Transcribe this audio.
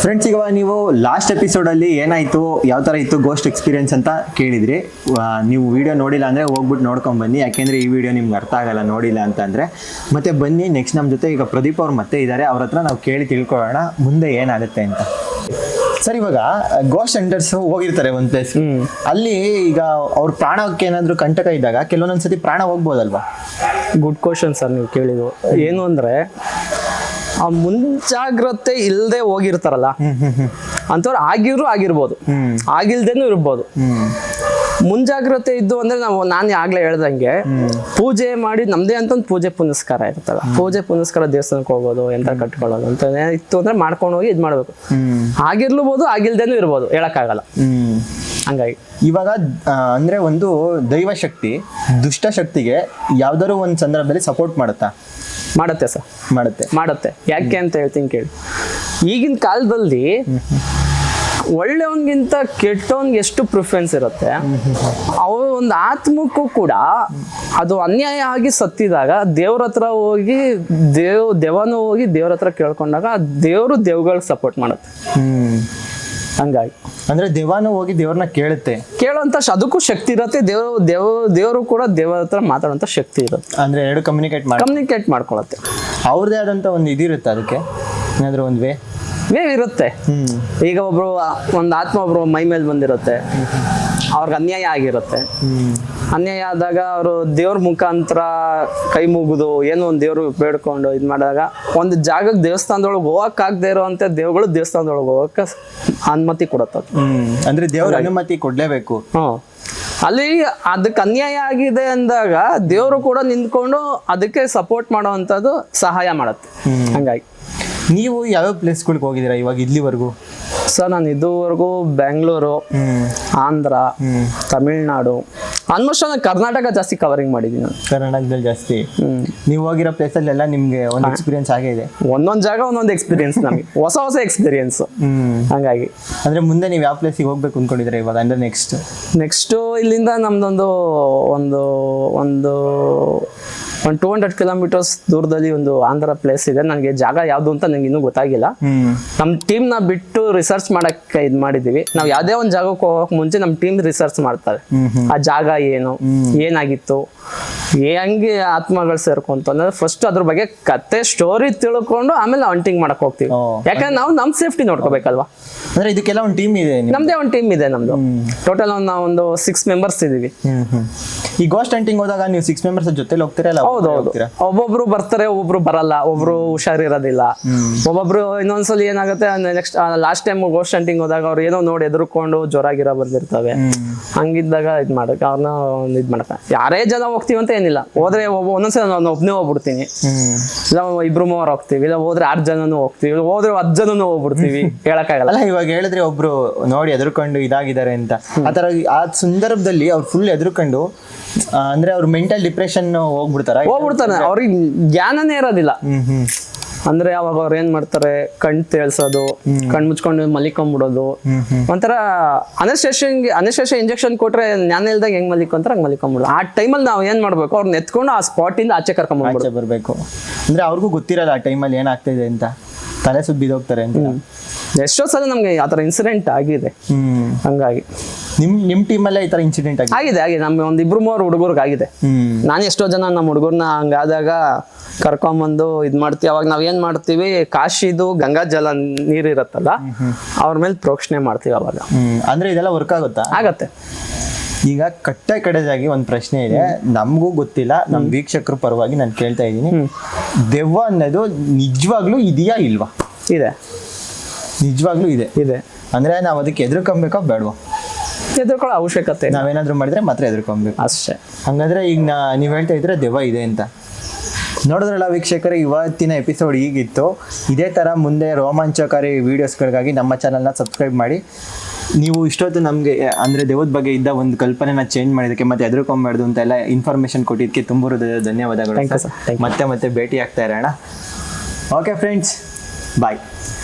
Friends ಈಗ ನೀವು last ಎಪಿಸೋಡಲ್ಲಿ ಏನಾಯಿತು ಯಾವ ಥರ ಇತ್ತು ಗೋಸ್ಟ್ ಎಕ್ಸ್ಪೀರಿಯನ್ಸ್ ಅಂತ ಕೇಳಿದ್ರಿ. ನೀವು ವಿಡಿಯೋ ನೋಡಿಲ್ಲ ಅಂದರೆ ಹೋಗ್ಬಿಟ್ಟು ನೋಡ್ಕೊಂಡು ಬನ್ನಿ. ಯಾಕೆಂದರೆ ಈ ವಿಡಿಯೋ ನಿಮ್ಗೆ ಅರ್ಥ ಆಗಲ್ಲ ನೋಡಿಲ್ಲ ಅಂತ ಅಂದರೆ. ಮತ್ತೆ ಬನ್ನಿ ನೆಕ್ಸ್ಟ್ ನಮ್ಮ ಜೊತೆ ಈಗ ಪ್ರದೀಪ್ ಅವ್ರು ಮತ್ತೆ ಇದ್ದಾರೆ ಅವ್ರ ಹತ್ರ ನಾವು ಕೇಳಿ ತಿಳ್ಕೊಳ್ಳೋಣ. ಮುಂದೆ ಏನಾಗುತ್ತೆ ಅಂತ. ಸರ್ ಇವಾಗ ಗೋಸ್ಟ್ ಸೆಂಟರ್ಸ್ ಹೋಗಿರ್ತಾರೆ ಒಂದು ಪ್ಲೇಸ್ ಅಲ್ಲಿ ಈಗ ಅವ್ರ ಪ್ರಾಣಕ್ಕೆ ಏನಾದರೂ ಕಂಟಕ ಇದ್ದಾಗ ಕೆಲವೊಂದೊಂದ್ಸತಿ ಪ್ರಾಣ ಹೋಗ್ಬೋದಲ್ವಾ? ಗುಡ್ ಕ್ವಶನ್ ಸರ್ ನೀವು ಕೇಳಿದ್ರು ಏನು ಅಂದ್ರೆ ಆ ಮುಂಜಾಗ್ರತೆ ಇಲ್ಲದೆ ಹೋಗಿರ್ತಾರಲ್ಲ ಅಂತವ್ರು ಆಗಿದ್ರು ಆಗಿರ್ಬೋದು. ಆಗಿಲ್ದೇನು ಇರ್ಬೋದು. ಮುಂಜಾಗ್ರತೆ ಇದ್ದು ಅಂದ್ರೆ ನಾವು ನಾನು ಆಗ್ಲೇ ಹೇಳ್ದಂಗೆ ಪೂಜೆ ಮಾಡಿ ನಮ್ದೇ ಅಂತ ಒಂದು ಪೂಜೆ ಪುನಸ್ಕಾರ ಇರ್ತಲ್ಲ ಪೂಜೆ ಪುನಸ್ಕಾರ ದೇವಸ್ಥಾನಕ್ಕೆ ಹೋಗೋದು ಎಂತ ಕಟ್ಕೊಳ್ಳೋದು ಅಂತ ಇತ್ತು ಅಂದ್ರೆ ಮಾಡ್ಕೊಂಡು ಹೋಗಿ ಇದು ಮಾಡ್ಬೇಕು. ಆಗಿರ್ಲೂಬಹುದು ಆಗಿಲ್ದೇನು ಇರ್ಬೋದು ಹೇಳಕ್ಕಾಗಲ್ಲ. ಹಂಗಾಗಿ. ಇವಾಗ ಅಂದ್ರೆ ಒಂದು ದೈವ ಶಕ್ತಿ ದುಷ್ಟ ಶಕ್ತಿಗೆ ಯಾವ್ದಾದ್ರು ಒಂದು ಸಂದರ್ಭದಲ್ಲಿ ಸಪೋರ್ಟ್ ಮಾಡುತ್ತಾ? ಮಾಡತ್ತೆ ಸರ್. ಮಾಡುತ್ತೆ. ಮಾಡುತ್ತೆ. ಯಾಕೆ ಅಂತ ಹೇಳ್ತೀನಿ ಕೇಳಿ. ಈಗಿನ ಕಾಲದಲ್ಲಿ ಒಳ್ಳೆಯವನ್ಗಿಂತ ಕೆಟ್ಟವನ್ಗೆ ಎಷ್ಟು ಪ್ರಿಫರೆನ್ಸ್ ಇರುತ್ತೆ ಅವ್ರ ಒಂದು ಆತ್ಮಕ್ಕೂ ಕೂಡ ಅದು ಅನ್ಯಾಯ ಆಗಿ ಸತ್ತಿದಾಗ ದೇವ್ರ ಹತ್ರ ಹೋಗಿ ದೇವ್ ದೆವನು ಹೋಗಿ ದೇವ್ರ ಹತ್ರ ಕೇಳ್ಕೊಂಡಾಗ ದೇವ್ರು ದೇವ್ಗಳಿಗೆ ಸಪೋರ್ಟ್ ಮಾಡುತ್ತೆ. ಹಂಗಾಗಿ. ಅಂದ್ರೆ ದೇವಾನು ಹೋಗಿ ದೇವ್ರನ್ನ ಕೇಳುತ್ತೆ. ಕೇಳುವಂತ ಶ- ಅದಕ್ಕೂ ಶಕ್ತಿ ಇರುತ್ತೆ. ದೇವ್ ದೇವ್ ದೇವರು ಕೂಡ ದೇವರ ಹತ್ರ ಮಾತಾಡೋಂಥ ಶಕ್ತಿ ಇರುತ್ತೆ. ಅಂದ್ರೆ ಎರಡು ಕಮ್ಯುನಿಕೇಟ್ ಮಾಡಿ ಕಮ್ಯುನಿಕೇಟ್ ಮಾಡ್ಕೊಳತ್ತೆ. ಅವ್ರದೇ ಆದಂತ ಒಂದು ಇದಿರುತ್ತೆ ಅದಕ್ಕೆ? ಏನಾದ್ರು ಒಂದು ವೇ? ವೇವ್ ಇರುತ್ತೆ. ಹ್ಮ್. ಈಗ ಒಬ್ರು ಒಂದು ಆತ್ಮ ಒಬ್ರು ಮೈ ಮೇಲೆ ಬಂದಿರುತ್ತೆ. ಅವ್ರಿಗೆ ಅನ್ಯಾಯ ಆಗಿರುತ್ತೆ. ಅನ್ಯಾಯ ಆದಾಗ ಅವರು ದೇವ್ರ ಮುಖಾಂತರ ಕೈ ಮುಗಿದು ಏನೋ ಒಂದು ದೇವ್ರು ಬೇಡ್ಕೊಂಡು ಇದು ಮಾಡಿದಾಗ ಒಂದು ಜಾಗಕ್ಕೆ ದೇವಸ್ಥಾನದೊಳಗೆ ಇರೋ ಇರೋವಂಥ ದೇವ್ಗಳು ದೇವಸ್ಥಾನದೊಳಗೆ ಹೋಗಕ್ಕೆ ಅನುಮತಿ ಕೊಡುತ್ತೆ ಅದು. ಅಂದ್ರೆ ದೇವ್ರ ಅನುಮತಿ ಕೊಡ್ಲೇಬೇಕು. ಹ್ಞೂ. ಅಲ್ಲಿ ಅದಕ್ಕೆ ಅನ್ಯಾಯ ಆಗಿದೆ ಅಂದಾಗ ದೇವರು ಕೂಡ ನಿಂತ್ಕೊಂಡು ಅದಕ್ಕೆ ಸಪೋರ್ಟ್ ಮಾಡೋವಂಥದ್ದು ಸಹಾಯ ಮಾಡುತ್ತೆ. ಹಂಗಾಗಿ. ನೀವು ಯಾವ್ಯಾವ ಪ್ಲೇಸ್ಗಳಿಗೆ ಹೋಗಿದ್ದೀರಾ ಇವಾಗ ಇಲ್ಲಿವರೆಗೂ? ಸರ್ ನಾನು ಇದುವರೆಗೂ ಬೆಂಗಳೂರು ಆಂಧ್ರ ತಮಿಳ್ನಾಡು ಆಲ್ಮೋಸ್ಟ್ ನಾನು ಕರ್ನಾಟಕ ಜಾಸ್ತಿ ಕವರಿಂಗ್ ಮಾಡಿದ್ದೀನಿ ನಾನು. ಕರ್ನಾಟಕದಲ್ಲಿ ಜಾಸ್ತಿ. ನೀವು ಹೋಗಿರೋ ಪ್ಲೇಸಲ್ಲೆಲ್ಲ ನಿಮಗೆ ಒಂದು ಎಕ್ಸ್ಪೀರಿಯನ್ಸ್ ಆಗೇ ಇದೆ. ಒಂದೊಂದು ಜಾಗ ಒಂದೊಂದು ಎಕ್ಸ್ಪೀರಿಯನ್ಸ್ ನಮಗೆ. ಹೊಸ ಹೊಸ ಎಕ್ಸ್ಪೀರಿಯನ್ಸ್ ಹಂಗಾಗಿ. ಅಂದ್ರೆ ಮುಂದೆ ನೀವು ಯಾವ ಪ್ಲೇಸಿಗೆ ಹೋಗ್ಬೇಕು ಅಂದ್ಕೊಂಡಿದ್ರೆ ಇವಾಗ? ಅಂದರೆ ನೆಕ್ಸ್ಟ್ ನೆಕ್ಸ್ಟು ಇಲ್ಲಿಂದ ನಮ್ದೊಂದು ಒಂದು ಒಂದು ಒಂದು ಟೂ ಹಂಡ್ರೆಡ್ ಕಿಲೋಮೀಟರ್ಸ್ ದೂರದಲ್ಲಿ ಒಂದು ಆಂಧ್ರ ಪ್ಲೇಸ್ ಇದೆ. ನನಗೆ ಜಾಗ ಯಾವುದು ಅಂತ ನಂಗೆ ಇನ್ನೂ ಗೊತ್ತಾಗಿಲ್ಲ. ನಮ್ಮ ಟೀಮ್ನ ಬಿಟ್ಟು ರಿಸರ್ಚ್ ಮಾಡಕ್ಕೆ ಇದು ಮಾಡಿದ್ದೀವಿ ನಾವು ಯಾವುದೇ ಒಂದು ಜಾಗಕ್ಕೆ ಹೋಗೋಕೆ ಮುಂಚೆ ನಮ್ಮ ಟೀಮ್ ರಿಸರ್ಚ್ ಮಾಡ್ತಾರೆ. ಆ ಜಾಗ ಏನು ಏನಾಗಿತ್ತು? ಹೆಂಗೆ ಆತ್ಮಗಳು ಸೇರ್ಕೊಂತ ಅಂದ್ರೆ ಫಸ್ಟ್ ಅದ್ರ ಬಗ್ಗೆ ಕತೆ ಸ್ಟೋರಿ ತಿಳ್ಕೊಂಡು ಆಮೇಲೆ ಹಂಟಿಂಗ್ ಮಾಡಕ್ ಹೋಗ್ತೀವಿ. ಯಾಕಂದ್ರೆ ನಾವು ನಮ್ ಸೇಫ್ಟಿ ನೋಡ್ಕೋಬೇಕಲ್ವಾ? ಅಂದ್ರೆ ಇದಕ್ಕೆಲ್ಲ ಒಂದು ಟೀಮ್ ಇದೆ ನಮ್ದೇ? ಒಂದು ಟೀಮ್ ಇದೆ ನಮ್ದು. ಟೋಟಲ್ ಒಂದು ನಾವು ಒಂದು ಸಿಕ್ಸ್ ಮೆಂಬರ್ಸ್ ಇದೀವಿ ಈ ಗೋಸ್ಟ್ ಹಂಟಿಂಗ್ ಹೋದಾಗ ನೀವು ಸಿಕ್ಸ್ ಮೆಂಬರ್ಸ್ ಜೊತೆಲಿ ಹೋಗ್ತೀರಲ್ಲ ಹೌದು ಹೌದು. ಒಬ್ಬೊಬ್ರು ಬರ್ತಾರೆ ಒಬ್ಬೊಬ್ರು ಬರಲ್ಲ ಒಬ್ರು ಹುಷಾರಿರೋದಿಲ್ಲ. ಒಬ್ಬೊಬ್ರು ಇನ್ನೊಂದ್ಸಲಿ ಏನಾಗುತ್ತೆ next last time ghost hunting ಹೋದಾಗ ಅವ್ರು ಏನೋ ನೋಡಿ ಎದುರ್ಕೊಂಡು ಜ್ವರ ಗಿರ ಬಂದಿರ್ತವೆ ಹಂಗಿದ್ದಾಗ ಇದ್ ಮಾಡಕ್ ಅವ್ರನ್ನ ಇದ್ ಮಾಡಕ ಯಾರೇ ಜನ ಹೋಗ್ತೀವಿ ಅಂತ ಏನಿಲ್ಲ. ಹೋದ್ರೆ ಒಬ್ಬ ಒಂದೊಂದ್ಸಲ ನಾನು ಒಬ್ನೇ ಹೋಗ್ಬಿಡ್ತೀನಿ. ಇಲ್ಲ ಇಬ್ರು ಮೂವರು ಹೋಗ್ತೀವಿ ಇಲ್ಲ ಹೋದ್ರೆ ಆರ್ ಜನನು ಹೋಗ್ತೀವಿ ಇಲ್ಲ ಹೋದ್ರೆ ಹತ್ತು ಜನನು ಹೋಗ್ಬಿಡ್ತೀವಿ. ಹೇಳಕ್ಕಾಗಲ್ಲ. ಅಲ್ಲ ಇವಾಗ ಹೇಳಿದ್ರೆ ಒಬ್ರು ನೋಡಿ ಎದುರ್ಕೊಂಡು ಇದಾಗಿದ್ದಾರೆ ಅಂತ. ಆತರ ಆ ಸಂದರ್ಭದಲ್ಲಿ ಅವ್ರು ಫುಲ್ ಎದುರ್ಕೊಂಡು ಅಂದ್ರೆ ಅವ್ರು ಮೆಂಟಲ್ ಡಿಪ್ರೆಷನ್ ಹೋಗ್ಬಿಡ್ತಾರ? ಹೋಗ್ಬಿಡ್ತಾರೆ ಅವ್ರಿಗೆ ಜ್ಞಾನನೇ ಇರೋದಿಲ್ಲ. ಹ್ಮ್ ಹ್ಮ್. ಅಂದ್ರೆ ಅವಾಗ ಅವ್ರು ಏನ್ ಮಾಡ್ತಾರೆ ಕಣ್ ತೇಳ್ಸೋದು ಕಣ್ ಮುಚ್ಕೊಂಡು ಮಲಿಕೊಂಡ್ಬಿಡೋದು. ಒಂಥರ ಅನಸ್ಟೇಷನ್ ಅನಸ್ಟೇಷನ್ ಇಂಜೆಕ್ಷನ್ ಕೊಟ್ರೆ ಜ್ಞಾನ ಇಲ್ದಾಗ ಹೆಂಗ್ ಮಲಿಕೊಂತಾರೆ ಹಂಗ್ ಮಲಿಕೊಂಡ್ಬಿಡೋದು. ಆ ಟೈಮಲ್ಲಿ ನಾವು ಏನ್ ಮಾಡ್ಬೇಕು ಅವ್ರನ್ನ ಎತ್ಕೊಂಡು ಆ ಸ್ಪಾಟ್ ಇಂದ ಆಚೆ ಕರ್ಕೊಂಡ್ಬಿಡ್ಬೇಕು ಆಚೆ ಬರ್ಬೇಕು. ಅಂದ್ರೆ ಅವ್ರಿಗೂ ಗೊತ್ತಿರಲ್ಲ ಆ ಟೈಮಲ್ಲಿ ಏನಾಗ್ತಿದೆ ಅಂತ. ತಲೆ ಸುದ್ದಿ ಅಂತ. ಎಷ್ಟೋ ಸಲ ನಮ್ಗೆ ಆತರ ಇನ್ಸಿಡೆಂಟ್ ಆಗಿದೆ. ಹಂಗಾಗಿ. ನಿಮ್ ನಿಮ್ ಟೀಮಲ್ಲೇ ಈ ತರ ಇನ್ಸಿಡೆಂಟ್ ಆಗಿದೆ? ಆಗಿದೆ ಆಗಿದೆ. ನಮ್ಗೆ ಒಂದ್ ಇಬ್ರು ಮೂರು ಹುಡುಗರಿಗೆ ಆಗಿದೆ. ನಾನು ಎಷ್ಟೋ ಜನ ನಮ್ಮ ಹುಡುಗರ್ನ ಹಂಗಾದಾಗ ಕರ್ಕೊಂಬಂದು ಇದ್ ಮಾಡ್ತೀವಿ. ಅವಾಗ ನಾವ್ ಏನ್ ಮಾಡ್ತೀವಿ? ಕಾಶಿದು ಗಂಗಾ ಜಲ ನೀರಿರತ್ತಲ್ಲ ಅವ್ರ ಮೇಲೆ ಪ್ರೋಕ್ಷಣೆ ಮಾಡ್ತೀವಿ ಅವಾಗ. ಹ್ಮ್. ಅಂದ್ರೆ ಇದೆಲ್ಲ ವರ್ಕ್ ಆಗುತ್ತಾ? ಆಗತ್ತೆ. ಈಗ ಕಟ್ಟೆ ಕಡೆದಾಗಿ ಒಂದು ಪ್ರಶ್ನೆ ಇದೆ. ನಮಗೂ ಗೊತ್ತಿಲ್ಲ. ನಮ್ಮ ವೀಕ್ಷಕರ ಪರವಾಗಿ ನಾನು ಕೇಳ್ತಾ ಇದ್ದೀನಿ. ದೆವ್ವ ಅನ್ನೋದು ನಿಜವಾಗ್ಲೂ ಇದೆಯಾ ಇಲ್ವಾ? ಇದೆ. ನಿಜವಾಗ್ಲೂ ಇದೆ. ಇದೆ. ಅಂದ್ರೆ ನಾವು ಅದಕ್ಕೆ ಎದುರ್ಕೊಬೇಕಾ ಬೇಡವಾ? ಎದುರ್ಕೊಳ್ಳೋ ಅವಶ್ಯಕತೆ. ನಾವೇನಾದ್ರೂ ಮಾಡಿದ್ರೆ ಮಾತ್ರ ಎದುರ್ಕೊಬೇಕು ಅಷ್ಟೇ. ಹಂಗಂದ್ರೆ ಈಗ ನಾ ನೀವು ಹೇಳ್ತಾ ಇದ್ರೆ ದೆವ್ವ ಇದೆ ಅಂತ. ನೋಡಿದ್ರಲ್ಲ ವೀಕ್ಷಕರೇ ಇವತ್ತಿನ ಎಪಿಸೋಡ್ ಈಗಿತ್ತು. ಇದೇ ಥರ ಮುಂದೆ ರೋಮಾಂಚಕಾರಿ ವೀಡಿಯೋಸ್ಗಳಿಗಾಗಿ ನಮ್ಮ ಚಾನಲ್ನ ಸಬ್ಸ್ಕ್ರೈಬ್ ಮಾಡಿ. ನೀವು ಇಷ್ಟೊತ್ತು ನಮಗೆ ಅಂದರೆ ದೇವದ ಬಗ್ಗೆ ಇದ್ದ ಒಂದು ಕಲ್ಪನೆನ ಚೇಂಜ್ ಮಾಡಿದ್ದಕ್ಕೆ ಮತ್ತೆ ಎದುರ್ಕೊಂಬಾರ್ದು ಅಂತ ಎಲ್ಲ ಇನ್ಫಾರ್ಮೇಷನ್ ಕೊಟ್ಟಿದ್ದಕ್ಕೆ ತುಂಬ ಧನ್ಯವಾದಗಳು. ಮತ್ತೆ ಮತ್ತೆ ಭೇಟಿ ಆಗ್ತಾ ಇರೋಣ. Okay friends bye